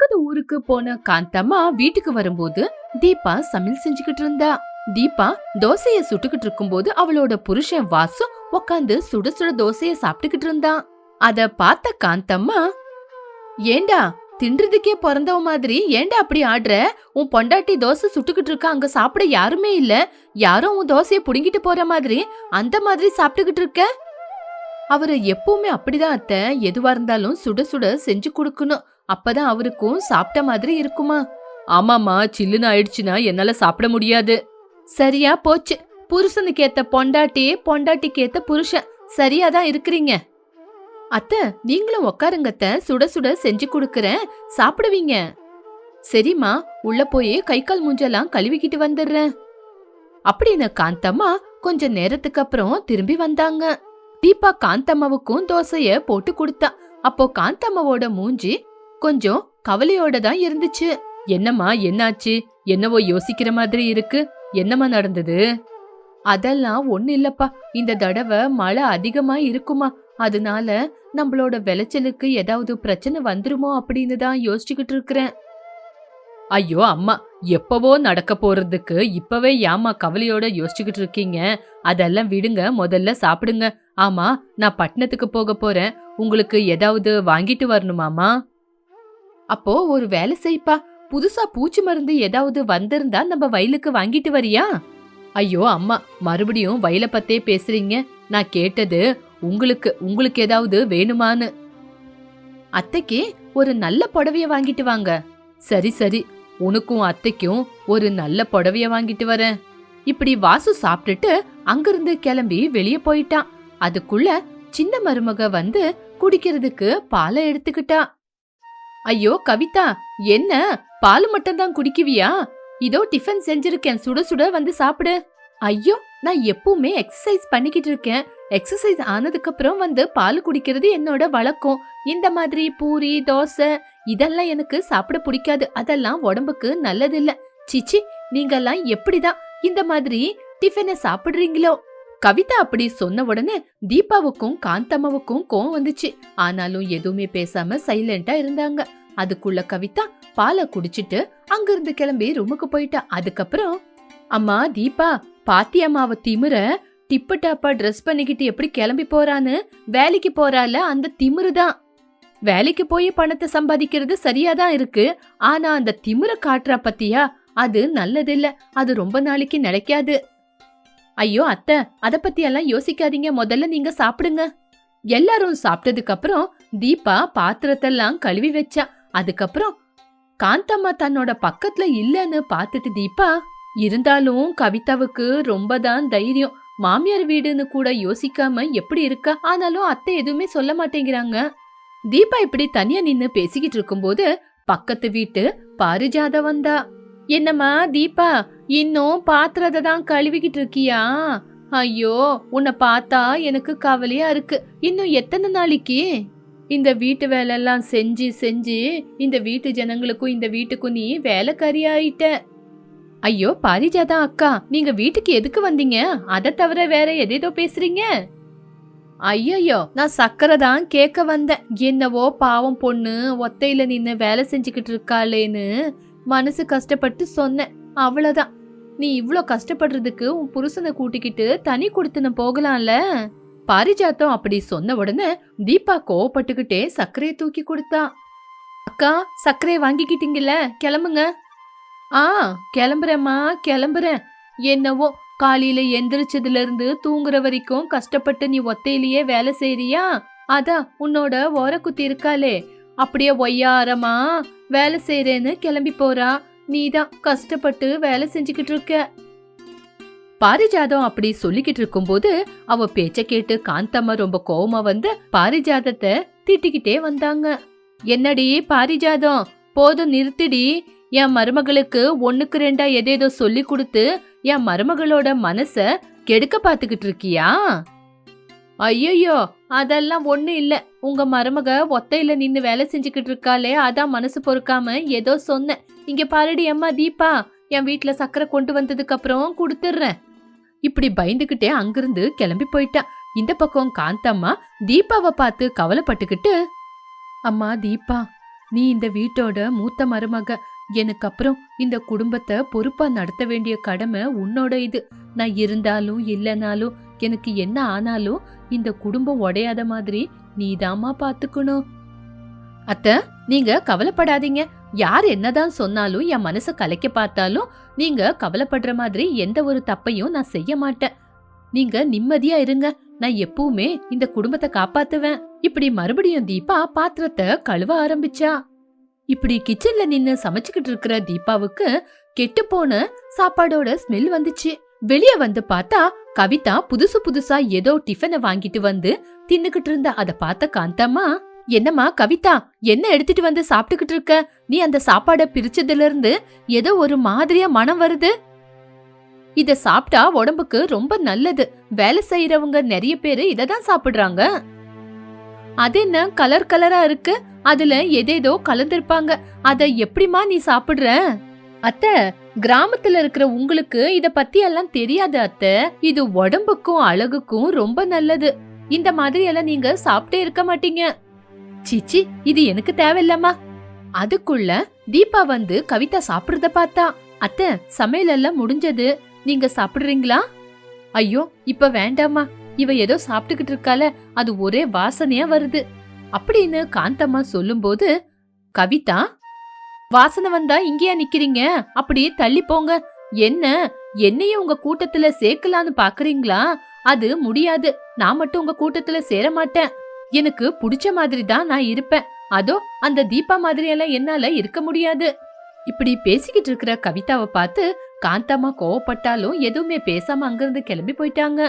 பக்கத்து ஊருக்கு போன காந்தம்மா வீட்டுக்கு வரும்போது தீபா சமையல் செஞ்சுக்கிட்டு இருந்தா. தீபா தோசைய சுட்டுக்கிட்டு இருக்கும்போது அவளோட புருஷன் வாசு உக்காந்து சுட சுட தோசைய சாப்பிட்டுக்கிட்டு இருந்தான் அத பார்த்த காந்தம்மா ஏண்டா தின்றதுக்கே பிறந்தவ மாதிரி ஏண்டா அப்படி ஆடுற? உன் பொண்டாட்டி தோசை சுட்டுக்கிட்டு இருக்கா அங்க சாப்பிட யாருமே இல்ல. யாரும் உன் தோசைய புடுங்கிட்டு போற மாதிரி அந்த மாதிரி சாப்பிட்டுக்கிட்டு இருக்க? அவரு எப்பவுமே அப்படிதான் அத்தை. எதுவா இருந்தாலும் சுட சுட செஞ்சு கொடுக்கணும். அப்பதான் அவருக்கும் சாப்பிட்ட மாதிரி இருக்குமா? ஆமாமா சில்லுன்னு ஆயிடுச்சுன்னா என்னால சாப்பிட முடியாது. சரியா போச்சு. புருஷனுக்கு ஏத்த பொண்டாட்டி பொண்டாட்டிக்கு ஏத்த புருஷன். சரியா தான் இருக்கிறீங்க. அத்தை நீங்களும் உக்காருங்கத்த சுட சுட செஞ்சு கொடுக்கறேன். சாப்பிடுவீங்க. சரிம்மா உள்ள போய் கை கால் மூஞ்செல்லாம் கழுவிக்கிட்டு வந்துடுறேன். அப்படின்னு காந்தம்மா கொஞ்ச நேரத்துக்கு அப்புறம் திரும்பி வந்தாங்க. தீபா காந்தம்மாவுக்கும் தோசைய போட்டு கொடுத்தா. அப்போ காந்தம்மாவோட மூஞ்சி கொஞ்சம் கவலையோட தான் இருந்துச்சு. என்னம்மா என்னாச்சு? என்னவோ யோசிக்கிற மாதிரி இருக்கு. என்னம்மா நடந்தது? அதெல்லாம் ஒண்ணு இல்லப்பா. இந்த தடவை மழை அதிகமா இருக்குமா? அதனால நம்மளோட விளைச்சலுக்கு ஏதாவது பிரச்சனை வந்துருமோ அப்படின்னு தான் யோசிச்சுக்கிட்டு இருக்கிறேன். ஐயோ அம்மா எப்பவோ நடக்க போறதுக்கு இப்பவே ஏமா கவலையோட யோசிச்சுக்கிட்டு இருக்கீங்க? அதெல்லாம் விடுங்க முதல்ல சாப்பிடுங்க. ஆமா நான் பட்டணத்துக்கு போக போறேன். உங்களுக்கு ஏதாவது வாங்கிட்டு வரணுமாமா அப்போ ஒரு வேலை செய்ப்பா. புதுசா பூச்சி மருந்து ஏதாவது வந்திருந்தா நம்ம வயலுக்கு வாங்கிட்டு வரியா? ஐயோ அம்மா மறுபடியும் வயல பத்தே பேசுறீங்க. நான் கேட்டது உங்களுக்கு உங்களுக்கு ஏதாவது வேணுமான்னு. அத்தைக்கு ஒரு நல்ல புடவைய வாங்கிட்டு வாங்க. சரி சரி உனக்கும் அத்தைக்கும் ஒரு நல்ல புடவைய வாங்கிட்டு வரேன். இப்படி வாசு சாப்பிட்டுட்டு அங்கிருந்து கிளம்பி வெளிய போயிட்டான். அதுக்குள்ள சின்ன மருமக வந்து குடிக்கிறதுக்கு பாலை எடுத்துக்கிட்டா. ஐயோ கவிதா என்ன? பால் மட்டும் தான் குடிக்குவியா? இதோ டிஃபன் செஞ்சிருக்கேன். சுட சுட வந்து சாப்பிடு. ஐயோ நான் எப்பவுமே எக்ஸசைஸ் பண்ணிக்கிட்டு இருக்கேன். எக்ஸசைஸ் ஆனதுக்கு அப்புறம் வந்து பால் குடிக்கிறது என்னோட வழக்கம். இந்த மாதிரி பூரி தோசை இதெல்லாம் எனக்கு சாப்பிட பிடிக்காது. அதெல்லாம் உடம்புக்கு நல்லதில்ல. சிச்சி நீங்கெல்லாம் எப்படிதான் இந்த மாதிரி டிஃபனை சாப்பிடுறீங்களோ? கவிதா அப்படி சொன்ன உடனே தீபாவுக்கும் காந்தம்மாவுக்கும் கோவம் வந்துச்சு. ஆனாலும் எதுவுமே பேசாம சைலண்டா இருந்தாங்க. அதுக்குள்ள கவிதா பாலை குடிச்சிட்டு அங்கிருந்து கிளம்பி ரூமுக்கு போயிட்டா. அதுக்கப்புறம் அம்மா தீபா பாத்தியம்மாவ திமிர டிப்பு டாப்பா ட்ரெஸ் பண்ணிக்கிட்டு எப்படி கிளம்பி போறான்னு? வேலைக்கு போறால அந்த திமிரு தான். வேலைக்கு போய் பணத்தை சம்பாதிக்கிறது சரியாதான் இருக்கு. ஆனா அந்த திமிர காட்டுறா பத்தியா? அது நல்லதில்ல. அது ரொம்ப நாளைக்கு நிலைக்காது. ஐயோ அத்தை அத பத்தி எல்லாம் யோசிக்காதீங்க. முதல்ல நீங்க சாப்பிடுங்க. எல்லாரும் சாப்பிட்டதுக்கு அப்புறம் தீபா பாத்திரத்தெல்லாம் கழுவி வச்சா. அதுக்கப்புறம் காந்தம்மா தன்னோட பக்கத்துல இல்லன்னு பார்த்துட்டு தீபா இருந்தாலும் கவிதாவுக்கு ரொம்ப தான் தைரியம். மாமியார் வீடுன்னு கூட யோசிக்காம எப்படி இருக்கா? ஆனாலும் அத்தை எதுவுமே சொல்ல மாட்டேங்கிறாங்க. தீபா இப்படி தனியா நின்னு பேசிக்கிட்டு இருக்கும்போது பக்கத்து வீட்டு பாரிஜாத வந்தா. என்னம்மா தீபா இன்னும் பாத்திரத்தை தான் கழுவிக்கிட்டு இருக்கியா? ஐயோ உன்னை பார்த்தா எனக்கு கவலையா இருக்கு. இன்னும் எத்தனை நாளைக்கு? இந்த வீட்டு வேலையெல்லாம் செஞ்சு செஞ்சு இந்த வீட்டு ஜனங்களுக்கும் இந்த வீட்டுக்கும் நீ வேலைக்காரி ஆயிட்ட. ஐயோ பாரிஜாதா அக்கா நீங்க வீட்டுக்கு எதுக்கு வந்தீங்க? அதை தவிர வேற எதேதோ பேசுறீங்க? ஐயையோ நான் சக்கரை தான் கேட்க வந்தேன். என்னவோ பாவம் பொண்ணு ஒத்தையில நின்று வேலை செஞ்சுக்கிட்டு இருக்காளேன்னு மனசு கஷ்டப்பட்டு சொன்னேன். அவ்வளோதான் நீ இவ்வளோ கஷ்டப்படுறதுக்கு உன் புருஷனை கூட்டிக்கிட்டு தனி கொடுத்துன போகலாம்ல? பாரிஜாத்தம் அப்படி சொன்ன உடனே தீபா கோவப்பட்டுக்கிட்டே சர்க்கரையை தூக்கி கொடுத்தா. அக்கா சர்க்கரையை வாங்கிக்கிட்டீங்கல்ல கிளம்புங்க. ஆ கிளம்புறேம்மா கிளம்புறேன். என்னவோ காலையில எந்திரிச்சதுல இருந்து தூங்குற வரைக்கும் கஷ்டப்பட்டு நீ ஒத்தையிலேயே வேலை செய்றியா? அதான் உன்னோட ஓரக்குத்தி இருக்காளே. அப்படியே ஒய்யாரமா வேலை செய்யறேன்னு கிளம்பி போறா. நீதான் கஷ்டப்பட்டு வேலை செஞ்சுக்கிட்டு இருக்க. பாரிஜாதம் அப்படி சொல்லிக்கிட்டு இருக்கும்போது அவ பேச்ச கேட்டு காந்தம்மா ரொம்ப கோவமா வந்து பாரிஜாதத்தை திட்டிக்கிட்டே வந்தாங்க. என்னடி பாரிஜாதம்? போதும் நிறுத்திடி. என் மருமகளுக்கு ஒண்ணுக்கு ரெண்டா எதேதோ சொல்லி கொடுத்து என் மருமகளோட மனச கெடுக்க பாத்துக்கிட்டு இருக்கியா? ஐயோ அதெல்லாம் ஒண்ணு இல்ல. உங்க மருமக ஒத்தையில நின்னு வேலை செஞ்சுக்கிட்டு இருக்காளே அதான் மனசு பொறுக்காம ஏதோ சொன்னேன் இங்க பாருடி அம்மா தீபா என் வீட்டில் சக்கரை கொண்டு வந்ததுக்கு அப்புறம் கொடுத்துடுறேன். இப்படி பயந்துகிட்டே அங்கிருந்து கிளம்பி போயிட்டான் இந்த பக்கம் காந்தம்மா தீபாவை பார்த்து கவலைப்பட்டுக்கிட்டு அம்மா தீபா நீ இந்த வீட்டோட மூத்த மருமக. எனக்கு அப்புறம் இந்த குடும்பத்தை பொறுப்பா நடத்த வேண்டிய கடமை உன்னோட இது. நான் இருந்தாலும் இல்லைனாலும் எனக்கு என்ன ஆனாலும் இந்த குடும்பம் உடையாத மாதிரி நீதாம்மா பாத்துக்கணும். அத்த நீங்க கவலைப்படாதீங்க. யார் என்னதான் சொன்னாலும் என் மனசை கலைக்க பார்த்தாலும் நீங்க கவலைப்படுற மாதிரி எந்த ஒரு தப்பையும் நான் செய்ய மாட்டேன். நீங்க நிம்மதியா இருங்க. நான் எப்பவுமே இந்த குடும்பத்தை காப்பாத்துவேன். இப்படி மறுபடியும் தீபா பாத்திரத்தை கழுவ ஆரம்பிச்சா. இப்படி கிச்சன்ல நின்னு சமைச்சுக்கிட்டு இருக்கிற தீபாவுக்கு கெட்டு போன சாப்பாடோட ஸ்மெல் வந்துச்சு. வெளியே வந்து பார்த்தா கவிதா புதுசு புதுசா ஏதோ டிஃபனை வாங்கிட்டு வந்து தின்னுகிட்டு இருந்த அத பார்த்த காந்தம்மா என்னம்மா கவிதா என்ன எடுத்துட்டு வந்து சாப்பிட்டுக்கிட்டு இருக்க? நீ அந்த சாப்பாட பிரிச்சதுல இருந்து ஏதோ ஒரு மாதிரியா மனம் வருது? இத சாப்பிட்டா உடம்புக்கு ரொம்ப நல்லது. வேலை செய்யறவங்க நிறைய பேரு இத தான் சாப்பிடுறாங்க. அது என்ன கலர் கலரா இருக்கு? அதுல எதேதோ கலந்திருப்பாங்க. அத எப்படிமா நீ சாப்பிடுற? அத்த கிராமத்துல இருக்கிற உங்களுக்கு இத பத்தி எல்லாம் தெரியாது அத்த. இது உடம்புக்கும் அழகுக்கும் ரொம்ப நல்லது. இந்த மாதிரி எல்லாம் நீங்க சாப்பிட்டே இருக்க மாட்டீங்க. சிச்சி இது எனக்கு தேவையில்லம்மா. அதுக்குள்ள தீபா வந்து கவிதா சாப்பிடுறத பார்த்தா அத்த சமையல் எல்லாம் முடிஞ்சது. நீங்க சாப்பிடுறீங்களா? ஐயோ இப்ப வேண்டாமா இவ ஏதோ சாப்பிட்டுக்கிட்டு இருக்கால அது ஒரே வாசனையா வருது. அப்படின்னு காந்தம்மா சொல்லும்போது கவிதா வாசனை வந்தா இங்கேயா நிக்கிறீங்க? அப்படியே தள்ளி போங்க. என்ன? என்னையும் உங்க கூட்டத்துல சேர்க்கலான்னு பாக்குறீங்களா? அது முடியாது. நான் மட்டும் உங்க கூட்டத்துல சேர மாட்டேன் எனக்கு புடிச்ச மாதிரி தான் நான் இருப்பேன். அதோ அந்த தீபா மாதிரி எல்லாம் என்னால இருக்க முடியாது. இப்படி பேசிக்கிட்டு இருக்கிற கவிதாவை பார்த்து காந்தம்மா கோவப்பட்டாலும் எதுவுமே பேசாம அங்கிருந்து கிளம்பி போயிட்டாங்க.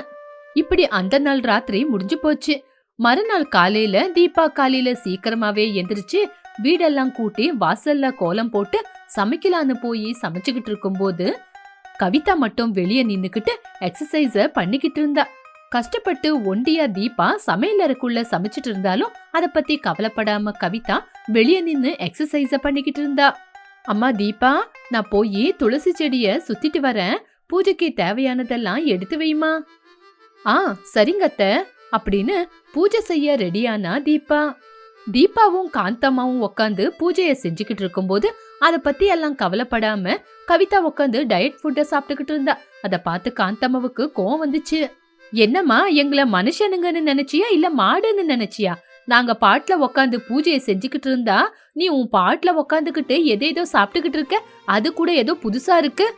இப்படி அந்த நாள் ராத்திரி முடிஞ்சு போச்சு. மறுநாள் காலையில தீபா காலையில சீக்கிரமாவே எந்திரிச்சு வீடெல்லாம் கூட்டி வாசல்ல கோலம் போட்டு சமைக்கலான்னு போய் சமைச்சுக்கிட்டு இருக்கும்போது கவிதா மட்டும் வெளியே நின்னுக்கிட்டு எக்ஸசைஸ பண்ணிக்கிட்டு இருந்தா. கஷ்டப்பட்டு ஒண்டியா தீபா சமையலறைக்குள்ள சமைச்சிட்டு இருந்தாலும் அத பத்தி கவலைப்படாம கவிதா வெளியே நின்னு எக்ஸசைஸ பண்ணிக்கிட்டு இருந்தா. அம்மா தீபா நான் போய் துளசி செடிய சுத்திட்டு வரேன். பூஜைக்கு தேவையானதெல்லாம் எடுத்து வைமா. ஆ சரிங்கத்த அப்படின்னு பூஜை செய்ய ரெடியானா தீபா. தீபாவும் காந்தம்மாவும் உட்காந்து பூஜையை செஞ்சுக்கிட்டு இருக்கும்போது அதை பத்தி எல்லாம் கவலைப்படாம கவிதா உட்காந்து டயட் ஃபுட்டை சாப்பிட்டுக்கிட்டு இருந்தா. அதை பார்த்து காந்தம்மாவுக்கு கோவம் வந்துச்சு. என்னம்மா எங்களை மனுஷனுங்கன்னு நினைச்சியா? இல்ல மாடுன்னு நினைச்சியா? நாங்க பாட்டுல உட்காந்து பூஜையை செஞ்சுக்கிட்டு இருந்தா நீ உன் பாட்டுல உட்காந்துக்கிட்டு எதேதோ சாப்பிட்டுக்கிட்டு இருக்க? அது கூட ஏதோ புதுசா இருக்கு.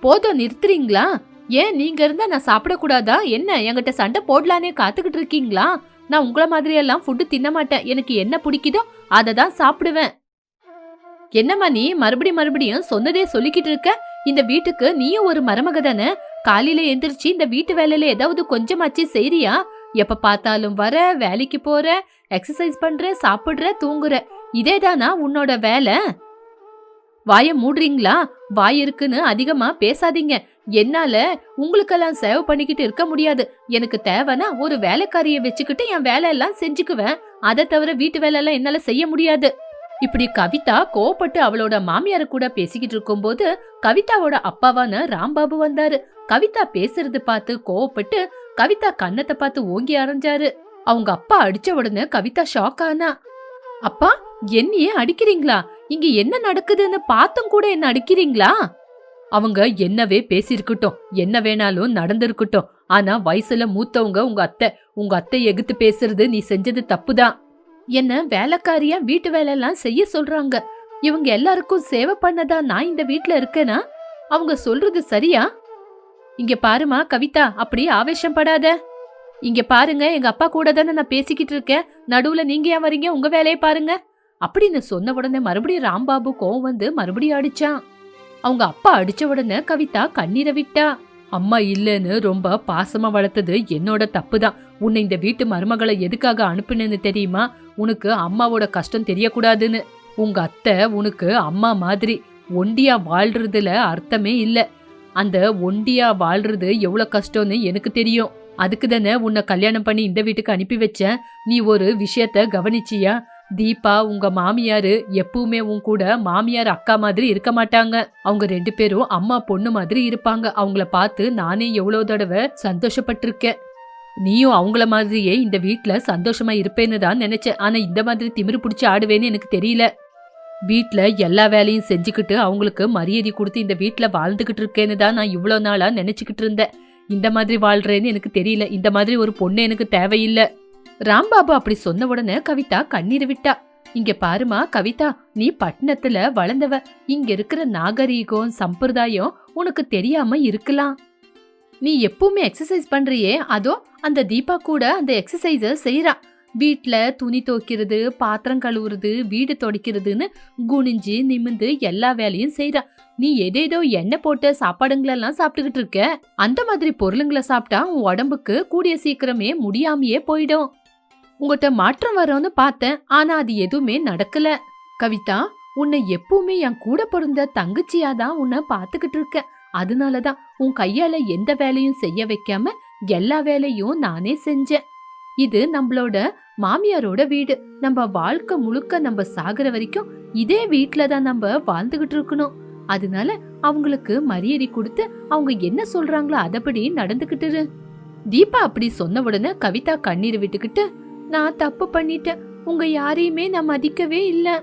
போதும் நிறுத்துறீங்களா? ஏன் நீங்க இருந்தா நான் சாப்பிடக்கூடாதா? என்ன என்கிட்ட சண்டை போடலானே காத்துக்கிட்டு இருக்கீங்களா? நான் உங்களை மாதிரியெல்லாம் ஃபுட்டு தின்ன மாட்டேன். எனக்கு என்ன பிடிக்குதோ அதை தான் சாப்பிடுவேன். என்னம்மா நீ மறுபடி மறுபடியும் சொன்னதே சொல்லிக்கிட்டு இருக்க? இந்த வீட்டுக்கு நீயும் ஒரு மருமக தானே? காலையில எந்திரிச்சு இந்த வீட்டு வேலையில ஏதாவது கொஞ்சமாச்சு செய்றியா? எப்ப பார்த்தாலும் வர வேலைக்கு போற எக்ஸசைஸ் பண்ற சாப்பிடுற தூங்குற. இதேதானா உன்னோட வேலை? வாய மூடுறீங்களா? வாய் இருக்குன்னு அதிகமா பேசாதீங்க. என்னால உங்களுக்கெல்லாம் சேவ் பண்ணிக்கிட்டு இருக்க முடியாது. எனக்கு தேவைன்னா ஒரு வேலைக்காரிய வச்சுக்கிட்டு என் வேலையெல்லாம் செஞ்சுக்குவேன். அதை தவிர வீட்டு வேலையெல்லாம் என்னால செய்ய முடியாது. இப்படி கவிதா கோவப்பட்டு அவளோட மாமியார் கூட பேசிக்கிட்டு இருக்கும்போது கவிதாவோட அப்பாவான ராம்பாபு வந்தாரு. கவிதா பேசுறது பார்த்து கோவப்பட்டு கவிதா கன்னத்தை பார்த்து ஓங்கி அரைஞ்சாரு. அவங்க அப்பா அடிச்ச உடனே கவிதா ஷாக் ஆனா அப்பா என்னையே அடிக்கிறீங்களா? இங்க என்ன நடக்குதுன்னு பார்த்தும் கூட என்ன அடிக்கிறீங்களா? அவங்க என்னவே பேசியிருக்கட்டும் என்ன வேணாலும் நடந்திருக்கட்டும். ஆனா வயசுல மூத்தவங்க உங்க அத்தை உங்க அத்தை எகுத்து பேசுறது நீ செஞ்சது தப்புதான். என்ன வேலைக்காரியா வீட்டு வேலையெல்லாம் செய்ய சொல்றாங்க. இவங்க எல்லாருக்கும் சேவை பண்ணதா நான் இந்த வீட்ல இருக்கேனா? அவங்க சொல்றது சரியா? இங்க பாருமா கவிதா அப்படி ஆவேசம் படாத. இங்க பாருங்க எங்க அப்பா கூட தானே நான் பேசிக்கிட்டு இருக்கேன். நடுவுல நீங்க ஏன் வரீங்க? உங்க வேலையை பாருங்க. அப்படின்னு சொன்ன உடனே மறுபடியும் ராம்பாபு கோவம் வந்து மறுபடியும் அடிச்சான். அவங்க அப்பா அடிச்ச உடனே கவிதா கண்ணீரை விட்டா. அம்மா இல்லைன்னு ரொம்ப பாசமா வளர்த்தது என்னோட தப்பு தான் உன்னை இந்த வீட்டு மருமகளை எதுக்காக அனுப்புனேன்னு தெரியுமா? உனக்கு அம்மாவோட கஷ்டம் தெரியக்கூடாதுன்னு. உங்க அத்தை உனக்கு அம்மா மாதிரி. ஒண்டியா வாழ்றதுல அர்த்தமே இல்லை. அந்த ஒண்டியா வாழ்றது எவ்வளோ கஷ்டம்னு எனக்கு தெரியும். அதுக்கு தானே உன்னை கல்யாணம் பண்ணி இந்த வீட்டுக்கு அனுப்பி வச்சேன். நீ ஒரு விஷயத்த கவனிச்சியா? தீபா உங்க மாமியார் எப்பவுமே உன் கூட மாமியார் அக்கா மாதிரி இருக்க மாட்டாங்க. அவங்க ரெண்டு பேரும் அம்மா பொண்ணு மாதிரி இருப்பாங்க. அவங்கள பார்த்து நானே எவ்வளோ தடவை சந்தோஷப்பட்டிருக்கேன். நீயும் அவங்கள மாதிரியே இந்த வீட்டில் சந்தோஷமா இருப்பேன்னு தான் நினைச்சேன். ஆனா இந்த மாதிரி திமிரு பிடிச்சி ஆடுவேன்னு எனக்கு தெரியல. வீட்டில் எல்லா வேலையும் செஞ்சுக்கிட்டு அவங்களுக்கு மரியாதை கொடுத்து இந்த வீட்டில் வாழ்ந்துகிட்டு இருக்கேன்னு தான் நான் இவ்வளோ நாளாக நினச்சிக்கிட்டு இருந்தேன். இந்த மாதிரி வாழ்கிறேன்னு எனக்கு தெரியல. இந்த மாதிரி ஒரு பொண்ணு எனக்கு தேவையில்லை. ராம்பாபு அப்படி சொன்ன உடனே கவிதா கண்ணீர் விட்டா. இங்க பாருமா கவிதா நீ பட்டணத்துல வளர்ந்தவ. இங்க இருக்கிற நாகரீகம் சம்பிரதாயம் உனக்கு தெரியாம இருக்கலாம். நீ எப்பவுமே எக்ஸசைஸ் பண்றியே அதோ அந்த தீபா கூட அந்த எக்ஸசைஸ செய்யறா வீட்ல துணி துவைக்கிறது பாத்திரம் கழுவுறது வீடு துடைக்கிறதுன்னு குனிஞ்சு நிமிந்து எல்லா வேலையும் செய்யறா நீ எதேதோ எண்ணெய் போட்ட சாப்பாடுங்களெல்லாம் சாப்பிட்டுக்கிட்டு இருக்க. அந்த மாதிரி பொருளுங்களை சாப்பிட்டா உன் உடம்புக்கு கூடிய சீக்கிரமே முடியாமையே போயிடும். உங்கள்கிட்ட மாற்றம் வரோன்னு பார்த்தேன் ஆனா அது எதுவுமே நடக்கல. கவிதா உன்னை எப்பவுமே என் கூட பிறந்த தங்கச்சியா தான் உன்னை பார்த்துக்கிட்டு இருக்கேன். அதனால தான் உன் கையால எந்த வேலையும் செய்ய வைக்காம எல்லா வேலையும் நானே செஞ்சேன். இது நம்மளோட மாமியாரோட வீடு. நம்ம வாழ்க்கை முழுக்க நம்ம சாகுற வரைக்கும் இதே வீட்டில தான் நம்ம வாழ்ந்துகிட்டு இருக்கணும். அதனால அவங்களுக்கு மரியாதை கொடுத்து அவங்க என்ன சொல்றாங்களோ அதபடி நடந்துகிட்டு தீபா அப்படி சொன்ன உடனே கவிதா கண்ணீர் விட்டுக்கிட்டு நான் தப்பு பண்ணிட்டேன். உங்க யாரையுமே நான் மதிக்கவே இல்லை.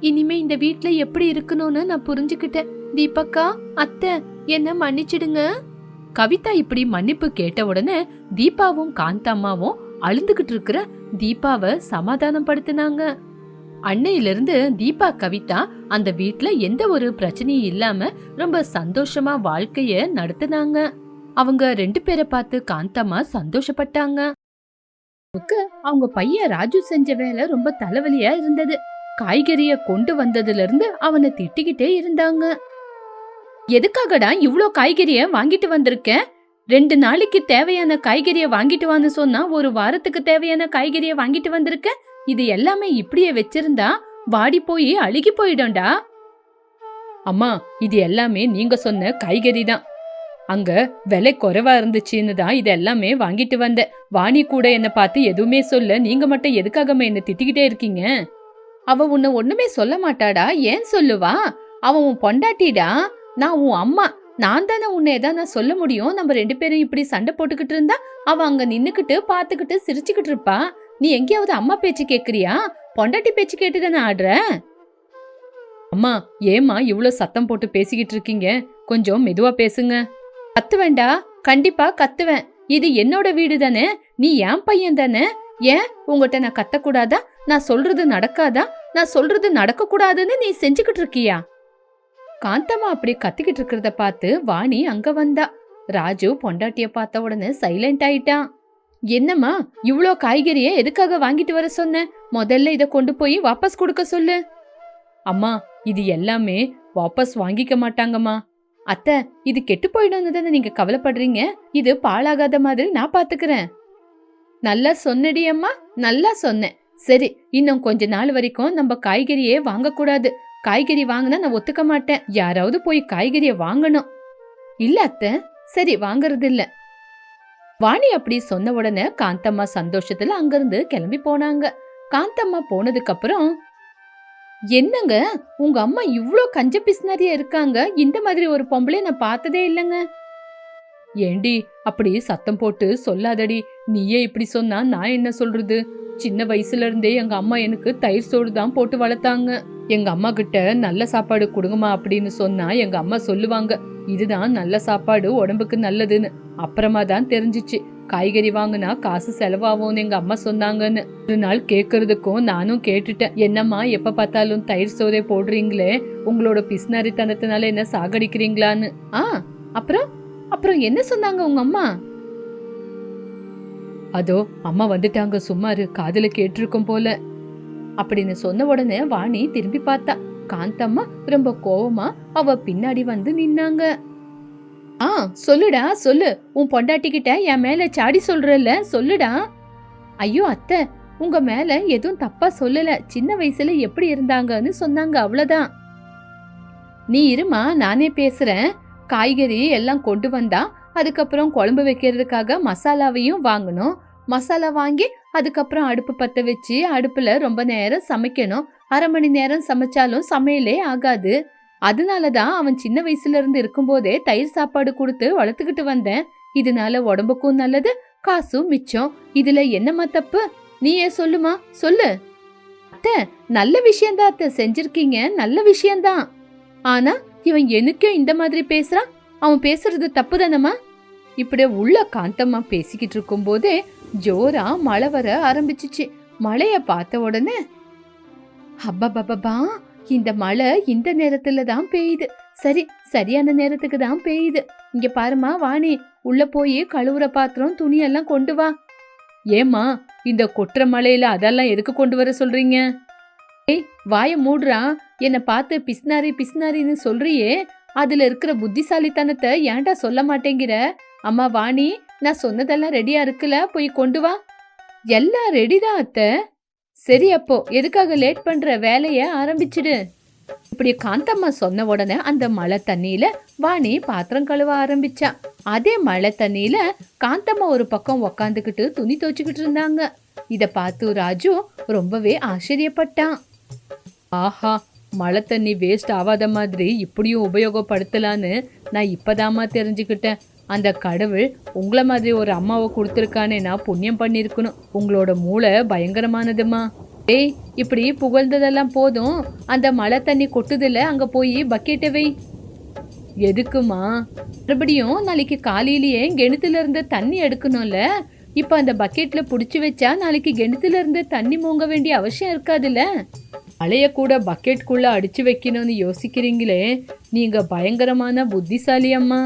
இனிமே இந்த வீட்ல எப்படி இருக்கணும்னு நான் புரிஞ்சுக்கிட்டேன். தீபக்கா அத்தை என்ன மன்னிச்சிடுங்க. கவிதா இப்படி மன்னிப்பு கேட்ட உடனே தீபாவும் காந்தம்மாவும் அழுந்துகிட்டு இருக்கிற தீபாவை சமாதானம் படுத்தினாங்க அன்னையிலிருந்து தீபா கவிதா அந்த வீட்ல எந்த ஒரு பிரச்சனையும் இல்லாம ரொம்ப சந்தோஷமா வாழ்க்கைய நடத்தினாங்க. அவங்க ரெண்டு பேரை பார்த்து காந்தம்மா சந்தோஷப்பட்டாங்க. அவருக்கு அவங்க பையன் ராஜு செஞ்ச வேலை ரொம்ப தலைவலியா இருந்தது. காய்கறிய கொண்டு வந்ததுல இருந்து அவனை திட்டிக்கிட்டே இருந்தாங்க. எதுக்காகடா இவ்ளோ காய்கறிய வாங்கிட்டு வந்திருக்கேன்? ரெண்டு நாளைக்கு தேவையான காய்கறிய வாங்கிட்டு வான்னு சொன்னா ஒரு வாரத்துக்கு தேவையான காய்கறிய வாங்கிட்டு வந்திருக்க? இது எல்லாமே இப்படியே வச்சிருந்தா வாடி போய் அழுகி போயிடும்டா. அம்மா இது எல்லாமே நீங்க சொன்ன காய்கறி தான் அங்க விலை குறைவா இருந்துச்சுன்னு தான் இது எல்லாமே வாங்கிட்டு வந்தேன் வாணி கூட என்ன பார்த்து எதுவுமே சொல்ல நீங்க மட்டும் எதுக்காகமே என்ன திட்டிக்கிட்டே இருக்கீங்க? அவ உன்னை ஒண்ணுமே சொல்ல மாட்டாடா. ஏன் சொல்லுவா? அவன் உன் பொண்டாட்டிடா. நான் உன் அம்மா. நான் தானே உன்னை எதாவது நான் சொல்ல முடியும்? நம்ம ரெண்டு பேரும் இப்படி சண்டை போட்டுக்கிட்டு இருந்தா அவ அங்க நின்னுக்கிட்டு பாத்துக்கிட்டு சிரிச்சுக்கிட்டு இருப்பா. நீ எங்கேயாவது அம்மா பேச்சு கேக்குறியா? பொண்டாட்டி பேச்சு கேட்டு தானே ஆடுற? அம்மா ஏம்மா இவ்வளோ சத்தம் போட்டு பேசிக்கிட்டு இருக்கீங்க? கொஞ்சம் மெதுவா பேசுங்க. கத்துவேண்டா? கண்டிப்பா கத்துவேன். இது என்னோட வீடு தானே நீ என் பையன் தானே ஏன்? உங்ககிட்ட நான் கத்தக்கூடாதா? நான் சொல்றது நடக்காதா? நான் சொல்றது நடக்க கூடாதுன்னு நீ செஞ்சுக்கிட்டு இருக்கியா? காந்தம்மா அப்படி கத்திக்கிட்டு இருக்கிறத பார்த்து வாணி அங்க வந்தா. ராஜு பொண்டாட்டிய பார்த்த உடனே சைலண்ட் ஆயிட்டான் என்னம்மா இவ்வளோ காய்கறியை எதுக்காக வாங்கிட்டு வர சொன்ன? முதல்ல இதை கொண்டு போய் வாபஸ் கொடுக்க சொல்லு. அம்மா இது எல்லாமே வாபஸ் வாங்கிக்க மாட்டாங்கம்மா. அத்தை இது கெட்டு போயிடும்னு தானே நீங்க கவலைப்படுறீங்க. இது பாழாகாத மாதிரி நான் பாத்துக்கிறேன். நல்லா சொன்னடி அம்மா நல்லா சொன்னேன். சரி இன்னும் கொஞ்ச நாள் வரைக்கும் நம்ம காய்கறியே வாங்கக்கூடாது. காய்கறி வாங்கினா நான் ஒத்துக்க மாட்டேன். யாராவது போய் காய்கறியை வாங்கணும். இல்ல அத்தை சரி வாங்கறது இல்ல வாணி அப்படி சொன்ன உடனே காந்தம்மா சந்தோஷத்துல அங்கிருந்து கிளம்பி போனாங்க. காந்தம்மா போனதுக்கு அப்புறம் என்னங்க? உங்க அம்மா இவ்ளோ கஞ்ச பிசினாரியா இருக்காங்க. இந்த மாதிரி ஒரு பொம்பளை நான் பார்த்ததே இல்லைங்க. ஏண்டி அப்படி சத்தம் போட்டு சொல்லாதடி. நீயே இப்படி சொன்னா நான் என்ன சொல்றது? சின்ன வயசுல இருந்தே எங்க அம்மா எனக்கு தயிர் சோறு தான் போட்டு வளர்த்தாங்க. எங்க அம்மா கிட்ட நல்ல சாப்பாடு கொடுங்கம்மா அப்படின்னு சொன்னா எங்க அம்மா சொல்லுவாங்க. இதுதான் நல்ல சாப்பாடு உடம்புக்கு நல்லதுன்னு. அப்புறமா தான் தெரிஞ்சிச்சு. காய்கறி வாங்கினா காசு செலவாகும்னு எங்க அம்மா சொன்னாங்கன்னு. ஒரு நாள் கேக்குறதுக்கும் நானும் கேட்டுட்டேன். என்னம்மா எப்ப பார்த்தாலும் தயிர் சோறே போடுறீங்களே? உங்களோட பிஸ்னாரித்தனத்தினால என்ன சாகடிக்கிறீங்களான்னு. ஆ அப்புறம்? அப்புறம் என்ன சொன்னாங்க உங்க அம்மா? அதோ அம்மா வந்துட்டாங்க. சும்மாரு காதுல கேட்டிருக்கும் போல. அப்படின்னு சொன்ன உடனே வாணி திரும்பி பார்த்தா காந்தம்மா ரொம்ப கோவமா அவ பின்னாடி வந்து நின்னாங்க. ஆ சொல்லுடா சொல்லு. உன் பொண்டாட்டி கிட்ட என் மேல சாடி சொல்றல சொல்லுடா. ஐயோ அத்தை உங்க மேல எதுவும் தப்பா சொல்லல. சின்ன வயசுல எப்படி இருந்தாங்கன்னு சொன்னாங்க அவ்வளவுதான். நீ இருமா நானே பேசுறேன். காய்கறி எல்லாம் கொண்டு வந்தா அதுக்கப்புறம் குழம்பு வைக்கிறதுக்காக மசாலாவையும் வாங்கணும். மசாலா வாங்கி அதுக்கப்புறம் அடுப்பு பத்த வச்சு அடுப்புல ரொம்ப நேரம் சமைக்கணும். அரை மணி நேரம் சமைச்சாலும் சமையலே ஆகாது. அதனால தான் அவன் சின்ன வயசுல இருந்து இருக்கும்போதே தயிர் சாப்பாடு கொடுத்து வளர்த்துக்கிட்டு வந்தேன். இதனால உடம்புக்கும் நல்லது காசும் மிச்சம். இதுல என்னம்மா தப்பு? நீயே சொல்லுமா? சொல்லு. அத்தை நல்ல விஷயம்தான் அத்தை. செஞ்சிருக்கீங்க நல்ல விஷயம்தான். ஆனா இவன் எனக்கும் இந்த மாதிரி பேசுறான். அவன் பேசுறது தப்பு தானம்மா இப்படி உள்ள காந்தம்மா பேசிக்கிட்டு இருக்கும்போதே ஜோரா மழை வர ஆரம்பிச்சிச்சு. மழைய பார்த்த உடனே அப்பா இந்த மழை இந்த நேரத்துல தான் பெய்யுது. சரி சரியான நேரத்துக்கு தான் பெய்யுது. இங்க பாருமா வாணி. உள்ள போய் கழுவுற பாத்திரம் துணி எல்லாம் கொண்டு வா. ஏம்மா இந்த கொட்டுற மழையில அதெல்லாம் எதுக்கு கொண்டு வர சொல்றீங்க? ஏய் வாய மூடுறா. என்னை பார்த்து பிஸ்னாரி பிஸ்னாரின்னு சொல்றியே. அதுல இருக்கிற புத்திசாலித்தனத்தை ஏன்டா சொல்ல மாட்டேங்கிற? அம்மா வாணி நான் சொன்னதெல்லாம் ரெடியா இருக்குல்ல? போய் கொண்டு வா. எல்லாம் ரெடிதான் அத்தை. சரி அப்போ எதுக்காக லேட் பண்ற வேலைய ஆரம்பிச்சிடு. இப்படி காந்தம்மா சொன்ன உடனே அந்த மழை தண்ணியில வாணி பாத்திரம் கழுவ ஆரம்பிச்சா. அதே மழை தண்ணியில காந்தம்மா ஒரு பக்கம் உக்காந்துக்கிட்டு துணி துவச்சிக்கிட்டு இருந்தாங்க. இத பார்த்து ராஜு ரொம்பவே ஆச்சரியப்பட்டான். ஆஹா மழை தண்ணி வேஸ்ட் ஆகாத மாதிரி இப்படியும் உபயோகப்படுத்தலான்னு நான் இப்போதாம்மா தெரிஞ்சுக்கிட்டேன். அந்த கடவுள் உங்களை மாதிரி ஒரு அம்மாவை கொடுத்துருக்கானே புண்ணியம் பண்ணியிருக்கணும். உங்களோட மூளை பயங்கரமானதுமா டேய் இப்படி புகழ்ந்ததெல்லாம் போதும். அந்த மழை தண்ணி கொட்டுதில்ல அங்கே போய் பக்கெட்டை வை. எதுக்குமா மறுபடியும் நாளைக்கு காலையிலேயே கிணத்துல இருந்து தண்ணி எடுக்கணும்ல. இப்போ அந்த பக்கெட்டில் பிடிச்சி வச்சா நாளைக்கு கிணத்துல இருந்து தண்ணி மூங்க வேண்டிய அவசியம் இருக்காதுல்ல. மழைய கூட பக்கெட்குள்ள அடித்து வைக்கணும்னு யோசிக்கிறீங்களே. நீங்கள் பயங்கரமான புத்திசாலி அம்மா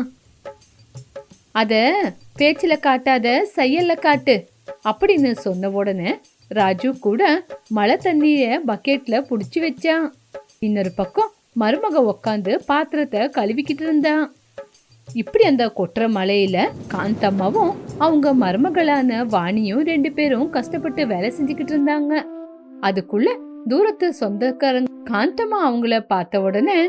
அத பேச்சில காட்டாத செயல்ல காட்டு அப்படின்னு சொன்ன உடனே ராஜு கூட மழை தண்ணிய பக்கெட்ல புடிச்சு வச்சான். இன்னொரு பக்கம் மருமக உக்காந்து பாத்திரத்தை கழுவிக்கிட்டு இருந்தான். இப்படி அந்த கொட்டுற மலையில காந்தம்மாவும் அவங்க மருமகளான வாணியும் ரெண்டு பேரும் கஷ்டப்பட்டு வேலை செஞ்சுக்கிட்டு இருந்தாங்க. அதுக்குள்ள தூரத்து சொந்தக்காரங்க காந்தம்மா அவங்கள பார்த்த உடனே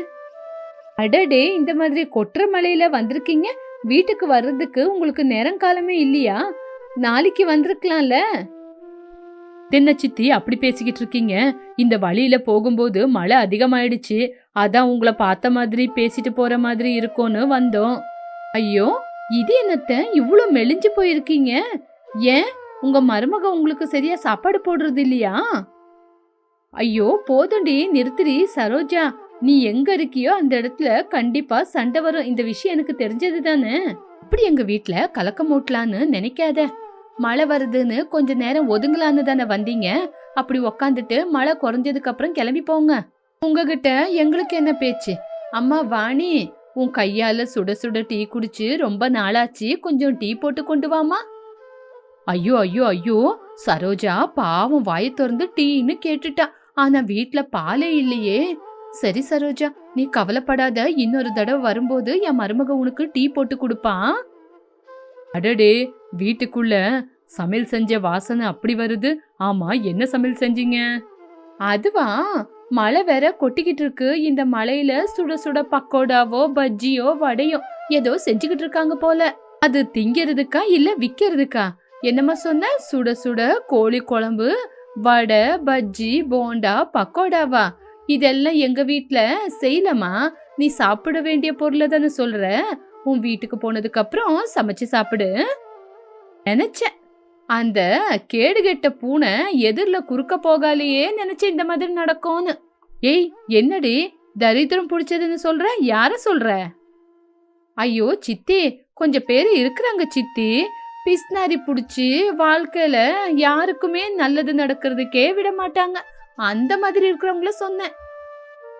அடடே இந்த மாதிரி கொட்டுற மலையில வந்திருக்கீங்க? வீட்டுக்கு வர்றதுக்கு உங்களுக்கு நேரங்காலமே இல்லையா? நாளைக்கு வந்திருக்கலாம்ல. தென்ன சித்தி அப்படி பேசிக்கிட்டு இருக்கீங்க. இந்த வழியில போகும்போது மழை அதிகமாயிடுச்சு. அதான் உங்களை பார்த்த மாதிரி பேசிட்டு போற மாதிரி இருக்கும்னு வந்தோம். ஐயோ இது என்னத்த? இவ்வளோ மெலிஞ்சு போயிருக்கீங்க. ஏன்? உங்க மருமக உங்களுக்கு சரியா சாப்பாடு போடுறது இல்லையா? ஐயோ போதுண்டி நிறுத்திரி சரோஜா. நீ எங்க இருக்கியோ அந்த இடத்துல கண்டிப்பா சண்டை வரும். இந்த விஷயம் எனக்கு தெரிஞ்சது தானே இப்படி எங்க வீட்டுல கலக்கம் மூட்டலான்னு நினைக்காத. மழை வருதுன்னு கொஞ்ச நேரம் ஒதுங்கலான்னு தானே வந்தீங்க. அப்படி உக்காந்துட்டு மழை குறைஞ்சதுக்கு அப்புறம் கிளம்பி போங்க. உங்ககிட்ட எங்களுக்கு என்ன பேச்சு? அம்மா வாணி உன் கையால சுட சுட டீ குடிச்சு ரொம்ப நாளாச்சு. கொஞ்சம் டீ போட்டு கொண்டு வாமா ஐயோ ஐயோ ஐயோ சரோஜா பாவம் வாயை திறந்து டீன்னு கேட்டுட்டா. ஆனா வீட்டுல பாலே இல்லையே. சரி சரோஜா நீ கவலைப்படாத. இன்னொரு தடவை வரும்போது என் மருமக உனக்கு டீ போட்டு கொடுப்பான் அடடே வீட்டுக்குள்ள சமையல் செஞ்ச வாசனை அப்படி வருது. ஆமா என்ன சமையல் செஞ்சீங்க? அதுவா? மழை வேற கொட்டிக்கிட்டு இருக்கு. இந்த மழையில சுட சுட பக்கோடாவோ பஜ்ஜியோ வடையோ ஏதோ செஞ்சுக்கிட்டு இருக்காங்க போல. அது திங்கிறதுக்கா இல்ல விக்கிறதுக்கா? என்னம்மா சொன்ன? சுட சுட கோழி குழம்பு வடை பஜ்ஜி போண்டா பக்கோடாவா? இதெல்லாம் எங்க வீட்ல செய்யலமா நீ சாப்பிட வேண்டிய பொருளை தானே சொல்ற. உன் வீட்டுக்கு போனதுக்கு அப்புறம் சமைச்சு சாப்பிடு. நினைச்சேன். அந்த கேடுகெட்ட பூனை எதிர்ல குறுக்க போகாலேயே நினைச்சு இந்த மாதிரி நடக்கும்னு. ஏய் என்னடி? தரித்திரம் பிடிச்சதுன்னு சொல்ற? யார சொல்ற? ஐயோ சித்தி. கொஞ்சம் பேர் இருக்கிறாங்க சித்தி. பிஸ்னாரி பிடிச்சி வாழ்க்கையில யாருக்குமே நல்லது நடக்கிறதுக்கே விட மாட்டாங்க. அந்த மாதிரி இருக்கிறவங்கள சொன்னேன்.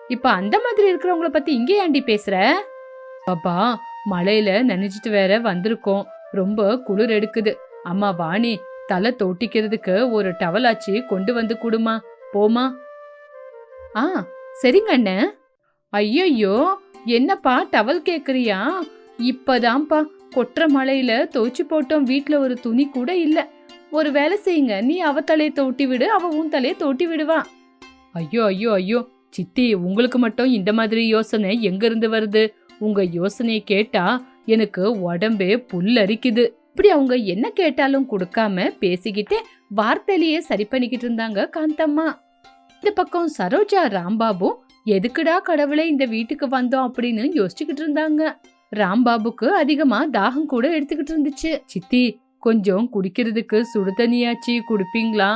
இப்ப அந்த மாதிரி இருக்கிறவங்கள பத்தி இங்கே ஏண்டி பேசுற? பாப்பா மழையில நினைச்சிட்டு வேற வந்திருக்கோம். ரொம்ப குளிர் எடுக்குது. அம்மா வாணி தலை தோட்டிக்கிறதுக்கு ஒரு டவலாச்சு கொண்டு வந்து கொடுமா. போமா ஆ சரிங்க அண்ணன் ஐயையோ என்னப்பா டவல் கேக்குறியா? இப்பதான்ப்பா. கொட்டுற மழையில துவைச்சு போட்டோம். வீட்டுல ஒரு துணி கூட இல்லை. ஒரு வேலை செய்யுங்க. நீ அவ தலையை தோட்டி விடு அவ உன் தலையை தோட்டி விடுவா. ஐயோ ஐயோ ஐயோ. சித்தி உங்களுக்கு மட்டும் இந்த மாதிரி யோசனை எங்க இருந்து வருது? உங்க யோசனையை கேட்டா எனக்கு உடம்பே புல்லரிக்குது. இப்படி அவங்க என்ன கேட்டாலும் கொடுக்காம பேசிக்கிட்டே வார்த்தையிலேயே சரி பண்ணிக்கிட்டு இருந்தாங்க காந்தம்மா. இந்த பக்கம் சரோஜா ராம்பாபும் எதுக்குடா கடவுளை இந்த வீட்டுக்கு வந்தோம் அப்படின்னு யோசிச்சுக்கிட்டு இருந்தாங்க. ராம்பாபுக்கு அதிகமா தாகம் கூட எடுத்துக்கிட்டு இருந்துச்சு. சித்தி கொஞ்சம் குடிக்கிறதுக்கு சுடு தண்ணியாச்சி குடிப்பீங்களா?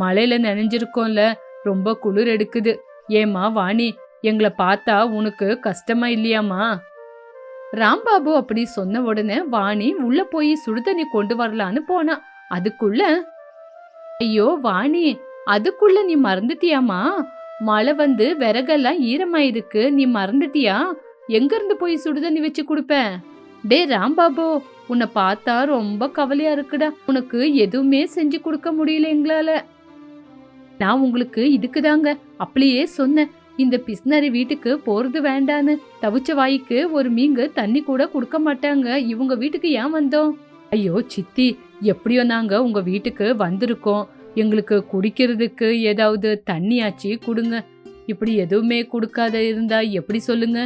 மழையில நனைஞ்சிருக்கோம்ல ரொம்ப குளிர் எடுக்குது. ஏம்மா வாணி எங்களை பார்த்தா உனக்கு கஷ்டமா இல்லையாம்மா? ராம்பாபு அப்படி சொன்ன உடனே வாணி உள்ள போய் சுடுதண்ணி கொண்டு வரலான்னு போனா அதுக்குள்ள ஐயோ வாணி அதுக்குள்ள நீ மறந்துட்டியாமா மழை வந்து விறகெல்லாம் ஈரமாயிருக்கு நீ மறந்துட்டியா? எங்க இருந்து போய் சுடுதண்ணி வச்சு கொடுப்ப? டே ராம்பாபு உன்னை பார்த்தா ரொம்ப கவலையா இருக்குடா. உனக்கு எதுவுமே செஞ்சு கொடுக்க முடியல எங்களால. நான் உங்களுக்கு இதுக்குதாங்க அப்படியே சொன்னேன். இந்த பிஸ்னரி வீட்டுக்கு போறது வேண்டான்னு. தவிச்ச வாய்க்கு ஒரு மீங்கு தண்ணி கூட கொடுக்க மாட்டாங்க. இவங்க வீட்டுக்கு ஏன் வந்தோம்? ஐயோ சித்தி எப்படியோ நாங்க உங்க வீட்டுக்கு வந்திருக்கோம். எங்களுக்கு குடிக்கிறதுக்கு ஏதாவது தண்ணியாச்சு கொடுங்க. இப்படி எதுவுமே கொடுக்காத இருந்தா எப்படி சொல்லுங்க?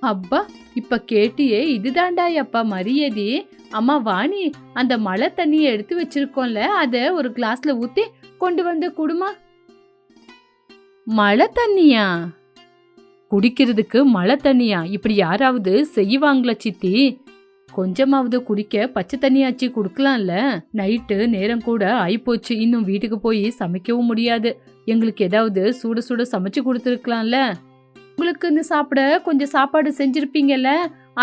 அப்பா இப்ப கேட்டியே இதுதான்டா அப்பா மரியாதை. அம்மா வாணி அந்த மழை தண்ணியை எடுத்து வச்சிருக்கோம்ல அத ஒரு கிளாஸ்ல ஊத்தி கொண்டு வந்து குடுமா? மழை தண்ணியா? குடிக்கிறதுக்கு மழை தண்ணியா? இப்படி யாராவது செய்வாங்களா சித்தி? கொஞ்சமாவது குடிக்க பச்சை தண்ணியாச்சு குடுக்கலாம்ல. நைட்டு நேரம் கூட ஆயிப்போச்சு. இன்னும் வீட்டுக்கு போய் சமைக்கவும் முடியாது. எங்களுக்கு ஏதாவது சூட சூட சமைச்சு கொடுத்துருக்கலாம்ல. உங்களுக்குன்னு சாப்பிட கொஞ்சம் சாப்பாடு செஞ்சிருப்பீங்கல்ல?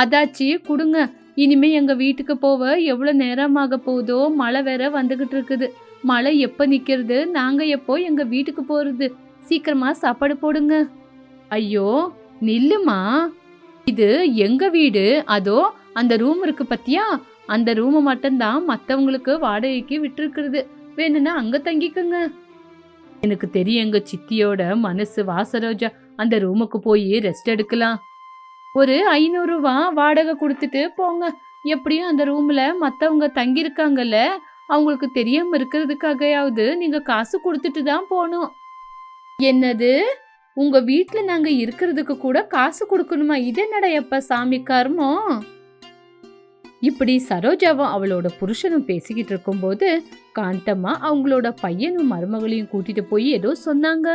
அதாச்சி கொடுங்க. இனிமே எங்க வீட்டுக்கு போக எவ்வளோ நேரமாக போகுதோ மழை வேற வந்துகிட்டு இருக்குது. மழை எப்போ நிற்கிறது? நாங்கள் எப்போ எங்க வீட்டுக்கு போகிறது சீக்கிரமா சாப்பாடு போடுங்க. ஐயோ நில்லுமா? இது எங்க வீடு? அதோ அந்த ரூம் இருக்கு பத்தியா? அந்த ரூமை மட்டும்தான் மற்றவங்களுக்கு வாடகைக்கு விட்டுருக்குறது. வேணும்னா அங்கே தங்கிக்குங்க. எனக்கு தெரியும் எங்க சித்தியோட மனசு வாசரோஜா அந்த ரூமுக்கு போய் ரெஸ்ட் எடுக்கலாம். ஒரு ஐநூறு வாடகை கொடுத்துட்டு போங்க. எப்படியும் அந்த ரூமில் மற்றவங்க தங்கியிருக்காங்கல்ல அவங்களுக்கு தெரியாமல் இருக்கிறதுக்காகயாவது நீங்கள் காசு கொடுத்துட்டு தான் போகணும் என்னது? உங்கள் வீட்டில் நாங்கள் இருக்கிறதுக்கு கூட காசு கொடுக்கணுமா? இது என்னடா சாமி கர்மம்? இப்படி சரோஜாவும் அவளோட புருஷனும் பேசிக்கிட்டு இருக்கும்போது காந்தம்மா அவங்களோட பையனும் மருமகளையும் கூட்டிட்டு போய் ஏதோ சொன்னாங்க.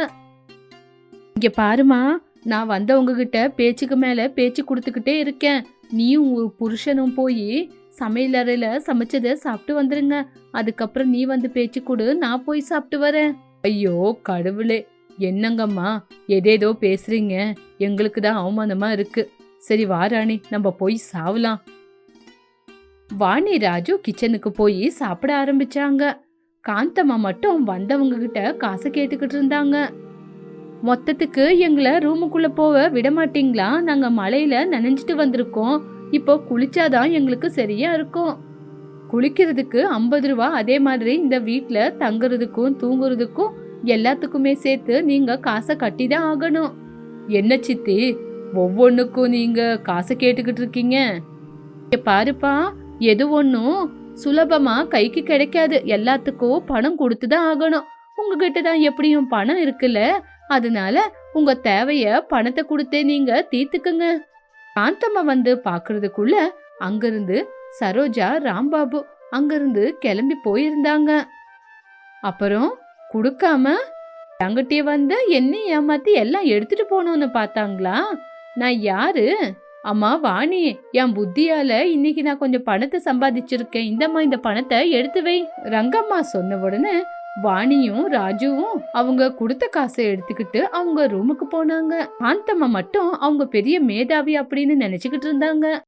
இங்க பாருமா நான் வந்தவங்க கிட்ட பேச்சுக்கு மேல பேச்சு கொடுத்துக்கிட்டே இருக்கேன். நீயும் உன் புருஷனும் போய் சமையலறையில சமைச்சதை சாப்பிட்டு வந்துருங்க. அதுக்கப்புறம் நீ வந்து பேச்சு கொடு நான் போய் சாப்பிட்டு வரேன். ஐயோ கடவுளே என்னங்கம்மா எதேதோ பேசுறீங்க. எங்களுக்கு தான் அவமானமா இருக்கு. சரி வா ராணி நம்ம போய் சாவலாம். வாணி ராஜு கிச்சனுக்கு போய் சாப்பிட ஆரம்பிச்சாங்க. காந்தம்மா மட்டும் வந்தவங்க கிட்ட காசு கேட்டுக்கிட்டு இருந்தாங்க. மொத்தத்துக்கு எங்களை ரூமுக்குள்ள போக விட மாட்டீங்களா நாங்க மழையில நனைஞ்சிட்டு வந்திருக்கோம். இப்போ குளிச்சாதான் எங்களுக்கு சரியா இருக்கும். குளிக்கிறதுக்கு ஐம்பது ரூபா அதே மாதிரி இந்த வீட்டில் தங்குறதுக்கும் தூங்குறதுக்கும் எல்லாத்துக்குமே சேர்த்து நீங்க காசை கட்டி தான் ஆகணும். என்ன சித்தி? ஒவ்வொன்றுக்கும் நீங்க காசை கேட்டுக்கிட்டு இருக்கீங்க. பாருப்பா எது ஒன்றும் சுலபமா கைக்கு கிடைக்காது. எல்லாத்துக்கும் பணம் கொடுத்து தான் ஆகணும். உங்ககிட்ட தான் எப்படியும் பணம் இருக்குல்ல? அதனால உங்க தேவைய பணத்தை கொடுத்தே நீங்க தீர்த்துக்குங்க. காந்தம்மா வந்து பாக்குறதுக்குள்ள அங்கிருந்து சரோஜா ராம்பாபு அங்கிருந்து கிளம்பி போயிருந்தாங்க. அப்புறம் கொடுக்காம தங்கிட்டே வந்த என்ன ஏமாத்தி எல்லாம் எடுத்துட்டு போனோன்னு பார்த்தாங்களா? நான் யாரு? அம்மா வாணி என் புத்தியால இன்னைக்கு நான் கொஞ்சம் பணத்தை சம்பாதிச்சிருக்கேன். இந்தம்மா இந்த பணத்தை எடுத்து வை. ரங்கம்மா சொன்ன உடனே வாணியும் ராஜுவும் அவங்க கொடுத்த காசை எடுத்துக்கிட்டு அவங்க ரூமுக்கு போனாங்க. காந்தம்மா மட்டும் அவங்க பெரிய மேதாவி அப்படின்னு நினைச்சுக்கிட்டு இருந்தாங்க.